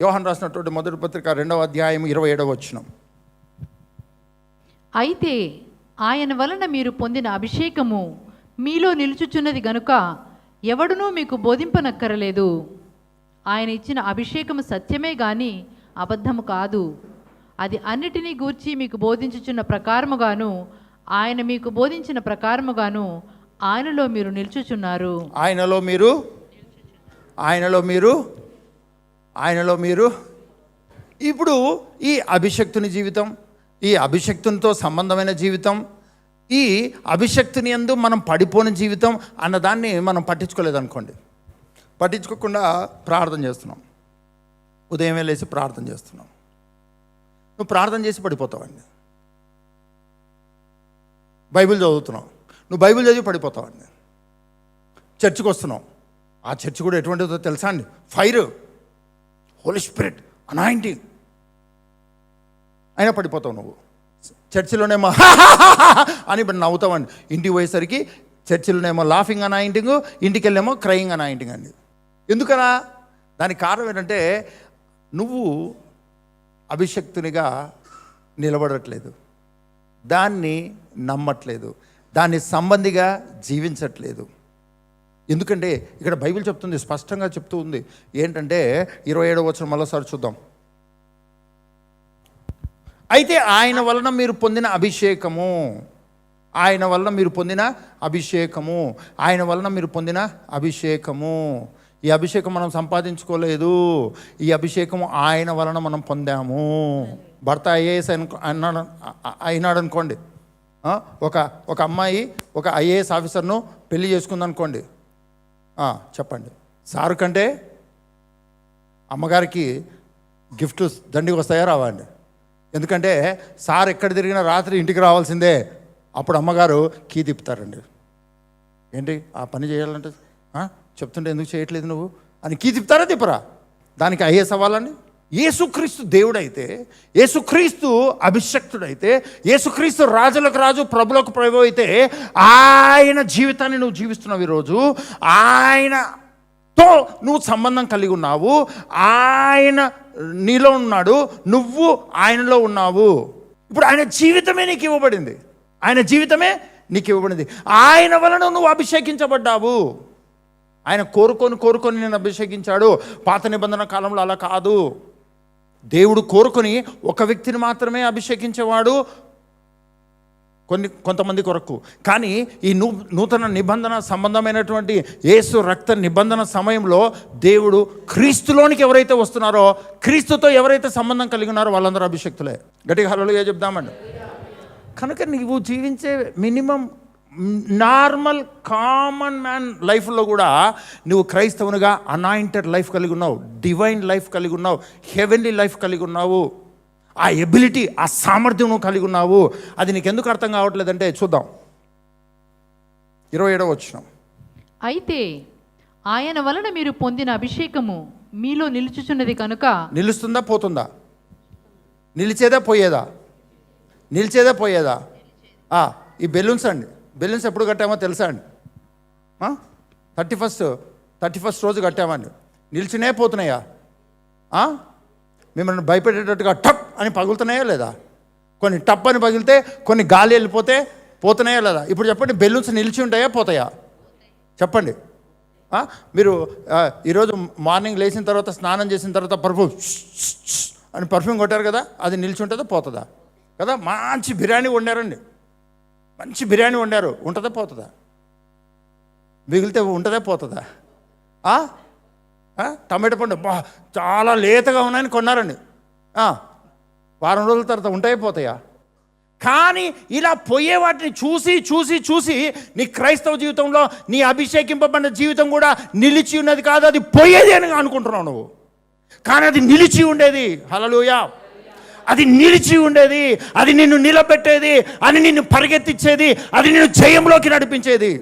యోహన్ రాసినటువంటి మొదటి పత్రిక రెండవ అధ్యాయం ఇరవై ఏడవ వచ్చిన అయితే ఆయన వలన మీరు పొందిన అభిషేకము మీలో నిలుచుచున్నది గనుక ఎవడునూ మీకు బోధింపనక్కరలేదు. ఆయన ఇచ్చిన అభిషేకము సత్యమే గాని అబద్ధము కాదు. అది అన్నిటినీ గూర్చి మీకు బోధించుచున్న ప్రకారముగాను ఆయన మీకు బోధించిన ప్రకారముగాను ఆయనలో మీరు నిలుచుచున్నారు. ఆయనలో మీరు ఆయనలో మీరు ఆయనలో మీరు? ఇప్పుడు ఈ అభిషక్తుని జీవితం ఈ అభిషక్తునితో సంబంధమైన జీవితం ఈ అభిషక్తుని ఎందు మనం పడిపోని జీవితం అన్నదాన్ని మనం పట్టించుకోలేదనుకోండి. పట్టించుకోకుండా ప్రార్థన చేస్తున్నాం. ఉదయమే లేచి ప్రార్థన చేస్తున్నాం. నువ్వు ప్రార్థన చేసి పడిపోతావండి. బైబిల్ చదువుతున్నావు నువ్వు బైబిల్ చదివి పడిపోతావండి. చర్చికి వస్తున్నావు ఆ చర్చి కూడా ఎటువంటిదో తెలుసా అండి? ఫైర్. Holy spirit anointing. అయినా పడిపోతావు నువ్వు. చర్చిలోనేమో అని ఇప్పుడు నవ్వుతావండి ఇంటికి పోయేసరికి చర్చిలోనేమో లాఫింగ్ అనాయింటింగ్ ఇంటికి వెళ్ళేమో క్రయింగ్ అనాయింటింగ్ అండి. ఎందుకనా? దానికి కారణం ఏంటంటే నువ్వు అభిషక్తునిగా నిలబడట్లేదు. దాన్ని నమ్మట్లేదు. దాన్ని సంబంధిగా జీవించట్లేదు. ఎందుకంటే ఇక్కడ బైబిల్ చెప్తుంది స్పష్టంగా చెప్తూ ఉంది. ఏంటంటే ఇరవై ఏడవ వచ్చిన మరోసారి చూద్దాం. అయితే ఆయన వలన మీరు పొందిన అభిషేకము. ఆయన వలన మీరు పొందిన అభిషేకము. ఆయన వలన మీరు పొందిన అభిషేకము. ఈ అభిషేకం మనం సంపాదించుకోలేదు. ఈ అభిషేకము ఆయన వలన మనం పొందాము. భర్త ఐఏఎస్ అన్నాడు అయినాడు అనుకోండి. ఒక ఒక అమ్మాయి ఒక ఐఏఎస్ ఆఫీసర్ను పెళ్ళి చేసుకుందనుకోండి. చెప్పండి. సారు కంటే అమ్మగారికి గిఫ్ట్ దండికి వస్తాయా రావండి ఎందుకంటే సార్ ఎక్కడ తిరిగినా రాత్రి ఇంటికి రావాల్సిందే. అప్పుడు అమ్మగారు కీ తిప్పుతారండి. ఏంటి? ఆ పని చేయాలంటే చెప్తుంటే ఎందుకు చేయట్లేదు నువ్వు? అని కీ తిప్పుతారా తిప్పరా? దానికి అయ్యే సవాలండి యేసుక్రీస్తు దేవుడైతే యేసుక్రీస్తు అభిషక్తుడైతే యేసుక్రీస్తు రాజులకు రాజు ప్రభులకు ప్రభు అయితే ఆయన జీవితాన్ని నువ్వు జీవిస్తున్నావు ఈరోజు. ఆయనతో నువ్వు సంబంధం కలిగి ఉన్నావు. ఆయన నీలో ఉన్నాడు. నువ్వు ఆయనలో ఉన్నావు. ఇప్పుడు ఆయన జీవితమే నీకు ఇవ్వబడింది. ఆయన జీవితమే నీకు ఇవ్వబడింది. ఆయన వలన నువ్వు అభిషేకించబడ్డావు. ఆయన కోరుకొని కోరుకొని నేను అభిషేకించాడు. పాత నిబంధన కాలంలో అలా కాదు. దేవుడు కోరుకొని ఒక వ్యక్తిని మాత్రమే అభిషేకించేవాడు కొన్ని కొంతమంది కొరకు. కానీ ఈ నూ నూతన నిబంధన సంబంధమైనటువంటి యేసు రక్త నిబంధన సమయంలో దేవుడు క్రీస్తులోనికి ఎవరైతే వస్తున్నారో క్రీస్తుతో ఎవరైతే సంబంధం కలిగి ఉన్నారో వాళ్ళందరూ అభిషక్తులే. గట్టిగా హలోగా చెప్దామండి. కనుక నీవు జీవించే మినిమం నార్మల్ కామన్ మ్యాన్ లైఫ్లో కూడా నువ్వు క్రైస్తవునిగా అనాయింటెడ్ లైఫ్ కలిగి ఉన్నావు డివైన్ లైఫ్ కలిగి ఉన్నావు హెవెన్లీ లైఫ్ కలిగి ఉన్నావు. ఆ ఎబిలిటీ ఆ సామర్థ్యం కలిగి ఉన్నావు. అది నీకు ఎందుకు అర్థం కావట్లేదంటే చూద్దాం. ఇరవై ఏడవ వచ్చినాం అయితే ఆయన వలన మీరు పొందిన అభిషేకము మీలో నిలుచుచున్నది కనుక నిలుస్తుందా పోతుందా? నిలిచేదా పోయేదా? నిలిచేదా పోయేదా? ఈ బెలూన్స్ అండి. బెలూన్స్ ఎప్పుడు కట్టామో తెలుసా అండి? థర్టీ ఫస్ట్ థర్టీ ఫస్ట్ రోజు కట్టామండి. నిలిచినే పోతున్నాయా? మిమ్మల్ని భయపెట్టేటట్టుగా టప్ అని పగులుతున్నాయా లేదా? కొన్ని టప్ అని పగిలితే కొన్ని గాలి వెళ్ళిపోతే పోతున్నాయా లేదా? ఇప్పుడు చెప్పండి బెలూన్స్ నిలిచి ఉంటాయా పోతాయా? చెప్పండి. మీరు ఈరోజు మార్నింగ్ లేచిన తర్వాత స్నానం చేసిన తర్వాత పర్ఫ్యూమ్ అని పర్ఫ్యూమ్ కొట్టారు కదా అది నిలిచి ఉంటుందా పోతుందా? కదా మంచి బిర్యానీ వండారండి. మంచి బిర్యానీ వండారు ఉంటుందా పోతుందా? మిగిలితే ఉంటుందా పోతుందా? ఆ? టమాటా పండు బా చాలా లేతగా ఉన్నాయని కొన్నారండి. వారం రోజుల తర్వాత ఉంటాయి పోతాయా? కానీ ఇలా పోయే వాటిని చూసి చూసి చూసి నీ క్రైస్తవ జీవితంలో నీ అభిషేకింపబడిన జీవితం కూడా నిలిచి ఉన్నది కాదు అది పోయేది అని అనుకుంటున్నావు నువ్వు. కానీ అది నిలిచి ఉండేది. హలలుయా అది నిలిచి ఉండేది అది నిన్ను నిలబెట్టేది అది నిన్ను పరిగెత్తించేది అది నిన్ను జయంలోకి నడిపించేది.